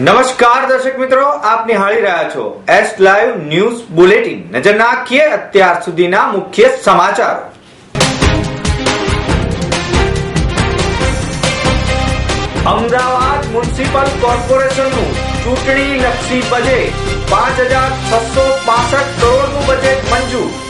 નમસ્કાર દર્શક મિત્રો, આપ નિહાળી રહ્યા છો એસ લાઈવ ન્યૂઝ બુલેટિન નજર નાખીએ અત્યાર સુધીના મુખ્ય સમાચારો. અમદાવાદ મ્યુનિસિપલ કોર્પોરેશનનું ચૂંટણી લક્ષી બજેટ પાંચ હજાર છસો પાસઠ કરોડનું બજેટ મંજૂર.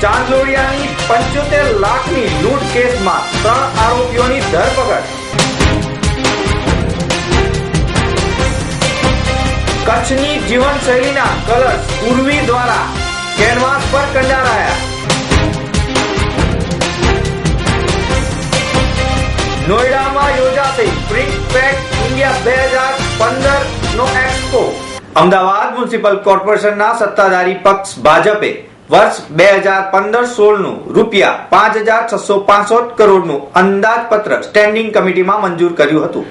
ચાંદલોડિયાની પંચોતેર લાખની લૂંટ કેસમાં ત્રણ આરોપીઓની ધરપકડ. કચ્છની જીવનશૈલીના કલર્સ ઉર્વી દ્વારા કેનવાસ પર કંડારાયા. નોઈડામાં યોજાશે પ્રિન્ટ પેક ઇન્ડિયા બે હજાર પંદર નો એક્સપો. અમદાવાદ મ્યુનિસિપલ કોર્પોરેશનના સત્તાધારી પક્ષ ભાજપે વર્ષ બે હજાર પંદર સોળનું રૂપિયા પાંચ હજાર છસો પાસઠ કરોડનું અંદાજપત્ર સ્ટેન્ડિંગ કમિટીમાં મંજૂર કર્યું હતું.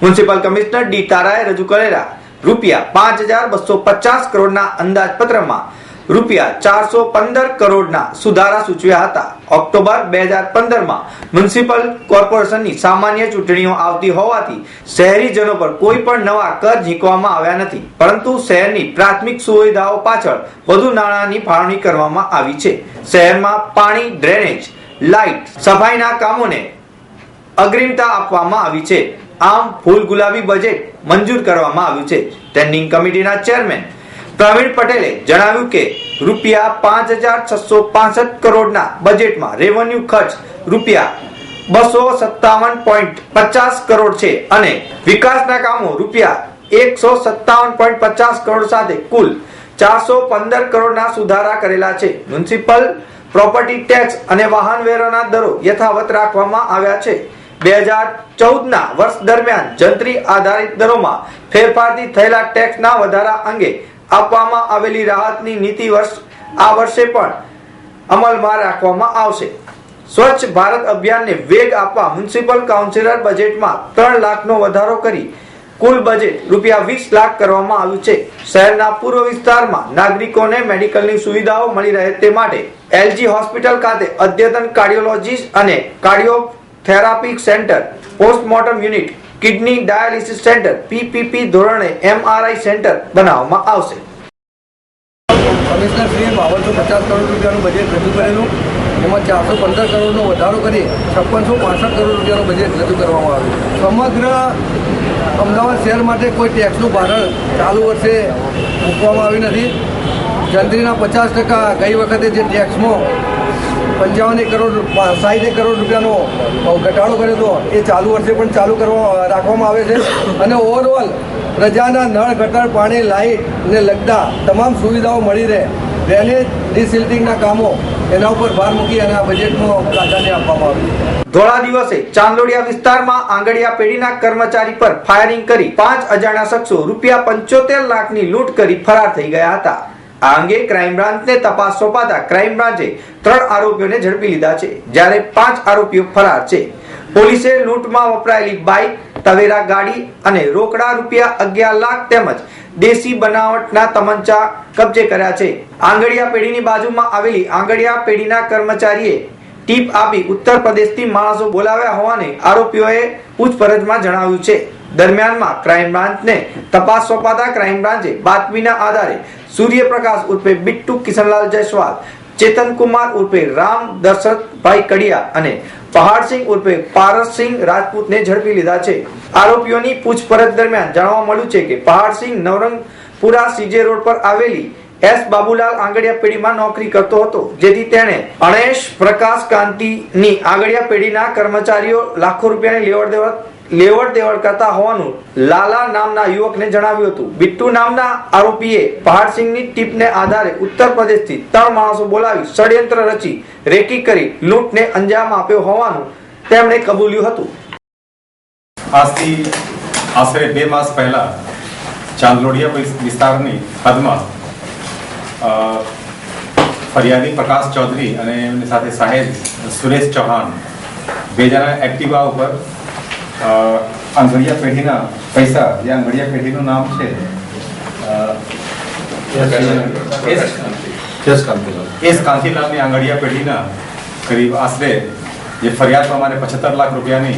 મ્યુનિસિપલ કમિશનર ડી તારાએ રજૂ કરેલા રૂપિયા પાંચ હજાર બસો પચાસ કરોડના અંદાજપત્રમાં રૂપિયા ચારસો પંદર કરોડના સુધારા સૂચવ્યા હતા. ઓક્ટોબર બે હજાર પંદરમાં મ્યુનિસિપલ કોર્પોરેશનની સામાન્ય ચૂંટણીઓ આવતી હોવાથી શહેરીજનો પર કોઈ પણ નવા કર ઝીંકવામાં આવ્યા નથી. પરંતુ શહેરની પ્રાથમિક સુવિધાઓ પાછળ વધુ નાણાંની ફાળવણી કરવામાં આવી છે. શહેરમાં પાણી, ડ્રેનેજ, લાઇટ, સફાઈના કામોને અગ્રિમતા આપવામાં આવી છે. આમ ફૂલ ગુલાબી બજેટ મંજૂર કરવામાં આવ્યું છે. સ્ટેન્ડિંગ કમિટીના ચેરમેન પ્રવીણ પટેલે જણાવ્યું કે રૂપિયા પાંચ હજાર છસો પાસઠ કરોડના બજેટમાં રેવન્યુ ખર્ચ રૂપિયા બસો સત્તાવન પોઈન્ટ પચાસ કરોડ છે અને વિકાસના કામો રૂપિયા એકસો સત્તાવન પોઈન્ટ પચાસ કરોડ સાથે કુલ ચારસો પંદર કરોડના સુધારા કરેલા છે. મ્યુનિસિપલ પ્રોપર્ટી ટેક્સ અને વાહન વેરાના દરો યથાવત રાખવામાં આવ્યા છે. બે હજાર ચૌદના વર્ષ દરમિયાન જંત્રી આધારિત દરોમાં ફેરફારથી થયેલા ટેક્સના વધારા અંગે આપવામાં આવેલી રાહતની નીતિ વર્ષ આ વર્ષે પણ અમલમાં રાખવામાં આવશે. સ્વચ્છ ભારત અભિયાનને વેગ આપવા મ્યુનિસિપલ કાઉન્સિલર બજેટમાં ત્રણ લાખનો વધારો કરી કુલ બજેટ રૂપિયા વીસ લાખ કરવામાં આવ્યું છે. શહેરના પૂર્વ વિસ્તારમાં નાગરિકોને મેડિકલની સુવિધાઓ મળી રહે તે માટે એલજી હોસ્પિટલ ખાતે અદ્યતન કાર્ડિયોલોજીસ્ટ અને cardio therapy centre postmortem unit kidney dialysis centre, PPP ધોરણે એમઆરઆઈ સેન્ટર બનાવવામાં આવશે. કમિશનર શ્રીએ બાવનસો પચાસ કરોડ રૂપિયાનું બજેટ રજૂ કરેલું. એમાં ચારસો પંદર કરોડનો વધારો કરી છપ્પનસો પાસઠ કરોડ રૂપિયાનું બજેટ રજૂ કરવામાં આવ્યું. સમગ્ર અમદાવાદ શહેર માટે કોઈ ટેક્સનું ભારણ ચાલુ વર્ષે મૂકવામાં આવ્યું નથી. જંત્રીના પચાસ ટકા ગઈ વખતે જે ટેક્સમાં પંચાવન કરોડ સાહીઠ કરોડ રૂપિયાનો ઘટાડો કર્યો હતો એ ચાલુ વર્ષે પણ ચાલુ કરવા રાખવામાં આવે છે. અને ઓવરઓલ પ્રજાના નળ, ગટર, પાણી લાઇટ ને લગતા તમામ સુવિધાઓ મળી રહે. ડ્રેનેજ ડિસિલ્ટિંગના કામો એના ઉપર ભાર મૂકી અને આ બજેટમાં પ્રાધાન્ય આપવામાં આવ્યું ધોળા દિવસે ચાંદલોડિયા વિસ્તારમાં આંગડિયા પેઢીના કર્મચારી પર ફાયરિંગ કરી પાંચ અજાણ્યા શખ્સો રૂપિયા પંચોતેર લાખની લૂંટ કરી ફરાર થઈ ગયા હતા. આ અંગે ક્રાઇમ બ્રાન્ચને તપાસ સોંપાતા ક્રાઇમ બ્રાન્ચે ત્રણ આરોપીઓને ઝડપી લીધા છે, જ્યારે પાંચ આરોપીઓ ફરાર છે. પોલીસે લૂંટમાં વપરાયેલી બાઇક, તવેરા ગાડી અને રોકડા રૂપિયા અગિયાર લાખ તેમજ દેશી બનાવટના તમંચા કબજે કર્યા છે. આંગડિયા પેઢીની બાજુમાં આવેલી આંગડિયા પેઢીના કર્મચારીએ ટીપ આપી ઉત્તર પ્રદેશથી માણસો બોલાવ્યા હોવાને આરોપીઓએ પૂછપરછમાં જણાવ્યું છે. દરમિયાનમાં ક્રાઇમ બ્રાન્ચને તપાસ સોંપાતા ક્રાઇમ બ્રાન્ચે બાતમીના આધારે સૂર્યપ્રકાશ ઉર્ફે બિટ્ટુ કિશનલાલ જયસ્વાલ, ચેતન કુમાર ઉર્ફે રામ દશરથભાઈ કડિયા અને પહાડસિંહ ઉર્ફે પારસસિંહ રાજપૂતને ઝડપી લીધા છે. આરોપીઓની પૂછપરછ દરમિયાન જાણવા મળ્યું છે કે પહાડસિંહ નવરંગપુરા સીજે રોડ પર આવેલી એસ બાબુલાલ આંગડિયા પેઢીમાં નોકરી કરતો હતો, જેથી તેણે અણેશ પ્રકાશ કાંતિની આંગડિયા પેઢીના કર્મચારીઓ લાખો રૂપિયાની લેવડ દેવડ લેવડ દેવડ કરતા હોવાનું લાલા નામના યુવકને જણાવ્યું હતું. બિટ્ટુ નામના આરોપીએ પહાડસિંહની ટીપને આધારે ઉત્તર પ્રદેશથી ત્રણ માણસો બોલાવી ષડયંત્ર રચી રેકી કરી લૂંટને અંજામ આપ્યો હોવાનું તેમણે કબૂલ્યું હતું. આજથી આશરે બે માસ પહેલા ચાંદલોડિયા વિસ્તારની હદમાં ફરિયાદી પ્રકાશ ચૌધરી અને એમની સાથે સાહેબ સુરેશ ચૌહાણ, બે જણા એક્ટિવા ઉપર આંગળિયા પેઢીના પૈસા જે આંગળિયા પેઢીનું નામ છે અ, એસ- એસ કાંતિલાલની આંગળિયા પેઢીના કરીબ આશરે જે ફરિયાદ પ્રમાણે પચહત્તર લાખ રૂપિયાની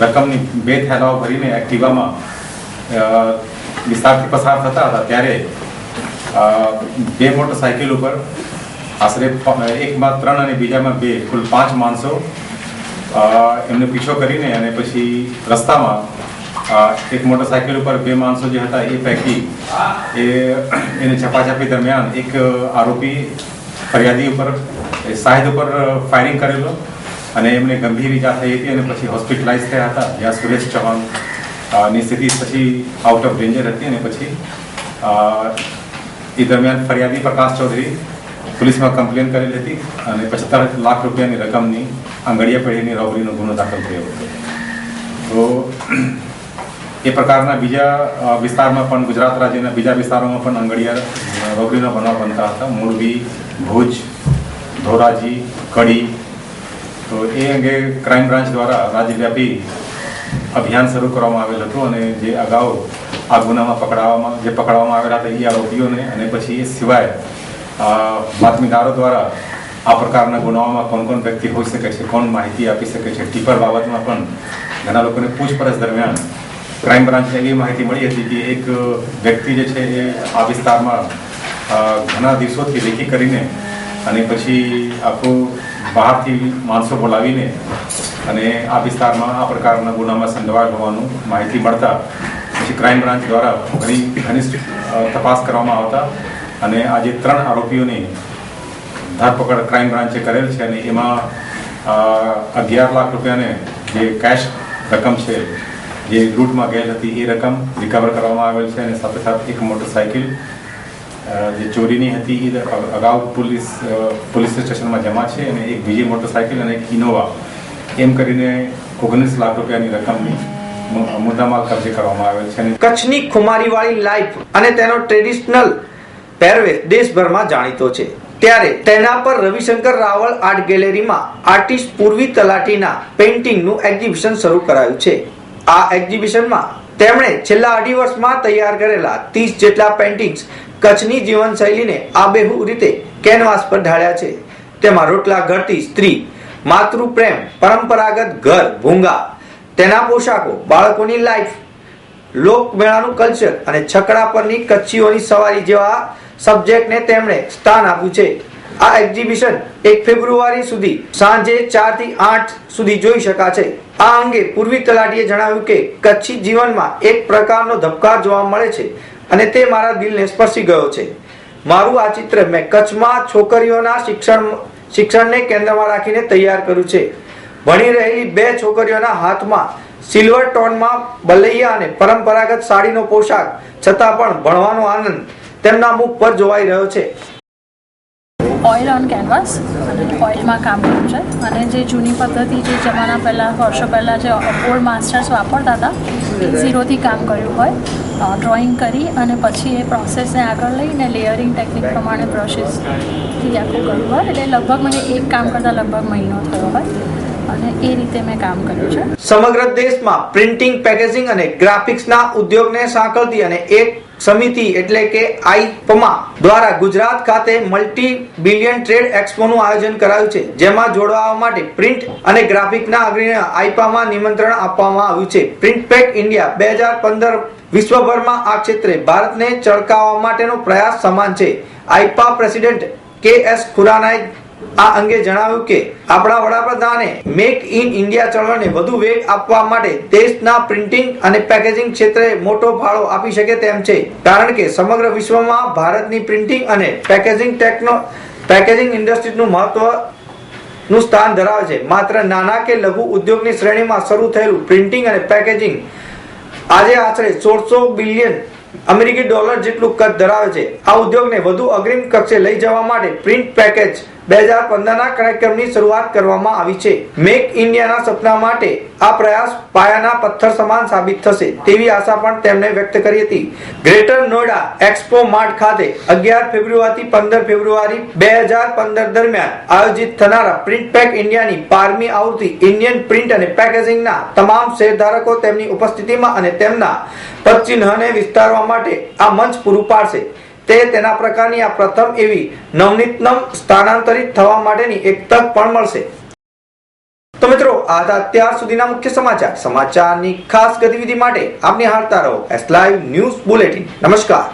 રકમની બે થેલાઓ ભરીને એક્ટિવામાં વિસ્તારથી પસાર થતા હતા ત્યારે અ, બે મોટરસાઇકલ ઉપર આશરે એકમાં ત્રણ અને બીજામાં બે કુલ પાંચ માણસો એમનો પીછો કરીને અને પછી રસ્તામાં એક મોટરસાઇકલ ઉપર બે માણસો જે હતા એ પૈકી, એ, એને ઝપાઝપી દરમિયાન એક આરોપી ફરિયાદી ઉપર સાહિદ ઉપર ફાયરિંગ કરેલો અને એમને ગંભીર ઈજા થઈ હતી અને પછી હોસ્પિટલાઇઝ થયા હતા. જ્યાં સુરેશ ચૌહાણ સ્થિતિ પછી આઉટ ઓફ ડેન્જર હતી અને પછી એ દરમિયાન ફરિયાદી પ્રકાશ ચૌધરી પોલીસમાં કમ્પ્લેન કરેલી હતી અને પચોતેર લાખ રૂપિયાની રકમની આંગળીયા પેઢીની રોબરીનો ગુનો દાખલ થયો હતો. તો એ પ્રકારના બીજા વિસ્તારમાં પણ ગુજરાત રાજ્યના બીજા વિસ્તારોમાં પણ આંગળીયા રોબરીનો બનાવ બનતા હતા. મોરબી, ભુજ, ધોરાજી, કડી. તો એ અંગે ક્રાઇમ બ્રાન્ચ દ્વારા રાજ્યવ્યાપી અભિયાન શરૂ કરવામાં આવેલ હતું અને જે અગાઉ આ ગુનામાં પકડાવવામાં જે પકડવામાં આવેલા હતા એ આરોપીઓને અને પછી એ સિવાય બાતમીદારો દ્વારા આ પ્રકારના ગુનાઓમાં કોણ કોણ વ્યક્તિ હોઈ શકે છે, કોણ માહિતી આપી શકે છે, ટીપર બાબતમાં પણ ઘણા લોકોને પૂછપરછ દરમિયાન ક્રાઇમ બ્રાન્ચને એવી માહિતી મળી હતી કે એક વ્યક્તિ જે છે એ આ વિસ્તારમાં ઘણા દિવસોથી રેકી કરીને અને પછી આખું બહારથી માણસો બોલાવીને અને આ વિસ્તારમાં આ પ્રકારના ગુનામાં સંડવાયેલ હોવાનું માહિતી મળતા પછી ક્રાઇમ બ્રાન્ચ દ્વારા ઘણી ઘનિષ્ઠ તપાસ કરવામાં આવતા અને આજે ત્રણ આરોપીઓની ધરપકડ ક્રાઇમ બ્રાન્ચે કરેલ છે અને એમાં અગિયાર લાખ રૂપિયાને જે કેશ રકમ છે, જે રૂટમાં ગયેલ હતી, એ રકમ રિકવર કરવામાં આવેલ છે અને સાથે સાથે એક મોટરસાઇકલ જે ચોરીની હતી, એ અગાઉ પોલીસ પોલીસ સ્ટેશનમાં જમા છે અને એક બીજી મોટરસાઇકલ અને એક ઇનોવા એમ કરીને ઓગણીસ લાખ રૂપિયાની રકમની મુદ્દામાલ કબજે કરવામાં આવેલ છે કચ્છની ખુમારીવાળી લાઈફ અને તેનો ટ્રેડિશનલ પહેરવેશ દેશભરમાં જાણીતો છે. ત્યારે તેના પર રવિશંકર રાવળ આર્ટ ગેલેરીમાં આર્ટિસ્ટ પૂર્વી તલાટીના પેઇન્ટિંગનું એક્ઝિબિશન શરૂ કરાયું છે. આ એક્ઝિબિશનમાં તેમણે છેલ્લા અઢી વર્ષમાં તૈયાર કરેલા ત્રીસ જેટલા પેઇન્ટિંગ્સ કચ્છની જીવનશૈલીને આબેહૂબ રીતે કેનવાસ પર ઢાળ્યા છે. તેમાં રોટલા ઘડતી સ્ત્રી માતૃ પ્રેમ પરંપરાગત ઘર, ભૂંગા, તેના પોશાકો, બાળકોની લાઈફ, લોકમેળાનું કલ્ચર અને છકડા પરની કચ્છીઓની સવારી જેવા સબ્જેક્ટને તેમણે સ્થાન આપ્યું છે. આ એક્ઝિબિશન એક ફેબ્રુઆરી સુધી સાંજે ચારથી આઠ સુધી જોઈ શકાશે. આ અંગે પૂર્વી તલાટીએ જણાવ્યું કે કચ્છી જીવનમાં એક પ્રકારનો ધબકાર જોવા મળે છે અને તે મારા દિલને સ્પર્શી ગયો છે. મારું આ ચિત્ર મેં કચ્છમાં છોકરીઓના શિક્ષણ શિક્ષણને કેન્દ્રમાં રાખીને તૈયાર કર્યું છે. ભણી રહેલી બે છોકરીઓના હાથમાં સિલ્વર ટોનમાં બલૈયા અને પરંપરાગત સાડીનો પોશાક, છતાં પણ ભણવાનો આનંદ તેમના મુખ પર જોવાઈ રહ્યો છે. ઓઇલ ઓન કેનવાસ અને ઓઇલમાં કામ કર્યું છે. અને જે જૂની પદ્ધતિ જે જમાના પહેલાં વર્ષો પહેલાં જે ઓલ્ડ માસ્ટર્સ વાપરતા હતા ઝીરોથી કામ કર્યું હોય ડ્રોઈંગ કરી અને પછી એ પ્રોસેસને આગળ લઈને લેયરિંગ ટેકનિક પ્રમાણે બ્રશિસથી આખું કર્યું હોય. એટલે લગભગ મને એક કામ કરતાં લગભગ મહિનો થયો હોય. અને એ રીતે મેં કામ કર્યું છે. સમગ્ર દેશમાં પ્રિન્ટિંગ પેકેજિંગ અને ગ્રાફિક્સના ઉદ્યોગને સાંકળતી અને એક સમિતિ એટલે કે આઈપમા દ્વારા ગુજરાત ખાતે મલ્ટી બિલિયન ટ્રેડ એક્સપોનું આયોજન કરાયું છે. જેમાં જોડાવા માટે પ્રિન્ટ અને ગ્રાફિકના અગ્રણીને આઈપામાં નિમંત્રણ આપવામાં આવ્યું છે. પ્રિન્ટ પેક ઇન્ડિયા બે હજાર પંદર વિશ્વભરમાં આ ક્ષેત્રે ભારતને ચળકાવવા માટેનો પ્રયાસ સમાન છે. આઈપા પ્રેસિડેન્ટ કે એસ ખુરાનાએ આ અંગે જણાવ્યું કે આપણા વડાપ્રધાને મેક ઇન ઇન્ડિયા ચળવળને વધુ વેગ આપવા માટે દેશના પ્રિન્ટિંગ અને પેકેજિંગ ક્ષેત્રે મોટો ફાળો આપી શકે તેમ છે. કારણ કે સમગ્ર વિશ્વમાં ભારતની પ્રિન્ટિંગ અને પેકેજિંગ ટેકનો, પેકેજિંગ ઇન્ડસ્ટ્રીનું મહત્વનું સ્થાન ધરાવે છે. માત્ર નાના કે લઘુ ઉદ્યોગની શ્રેણીમાં શરૂ થયેલું પ્રિન્ટિંગ અને પેકેજિંગ આજે આશરે સોળસો બિલિયન અમેરિકી ડોલર જેટલું કદ ધરાવે છે. આ ઉદ્યોગને વધુ અગ્રિમ કક્ષે લઈ જવા માટે પ્રિન્ટ પેકેજ બે હજાર પંદરના કાર્યક્રમની શરૂઆત કરવામાં આવી છે. મેક ઇન્ડિયાના સપના માટે આ પ્રયાસ પાયાના પથ્થર સમાન સાબિત થશે તેવી આશા પણ તેમણે વ્યક્ત કરી હતી. ગ્રેટર નોઈડા એક્સપો માર્ટ ખાતે અગિયાર ફેબ્રુઆરીથી પંદર ફેબ્રુઆરી બે હજાર પંદર દરમિયાન આયોજિત થનારા પ્રિન્ટ પેક ઇન્ડિયાની બારમી આવૃત્તિ ઇન્ડિયન પ્રિન્ટ અને પેકેજિંગના તમામ શેરધારકો તેમની ઉપસ્થિતિમાં અને તેમના પદચિહ્નને વિસ્તારવા માટે આ મંચ પૂરું પાડશે. તે તેના પ્રકારની આ પ્રથમ એવી નવનીતનમ સ્થાનાંતરિત થવા માટેની એક તક પણ મળશે. તો મિત્રો આ અત્યાર સુધીના મુખ્ય સમાચાર. સમાચારની ખાસ ગતિવિધિ માટે આપને હારતા રહો. એસ લાઈવ ન્યૂઝ બુલેટિન નમસ્કાર.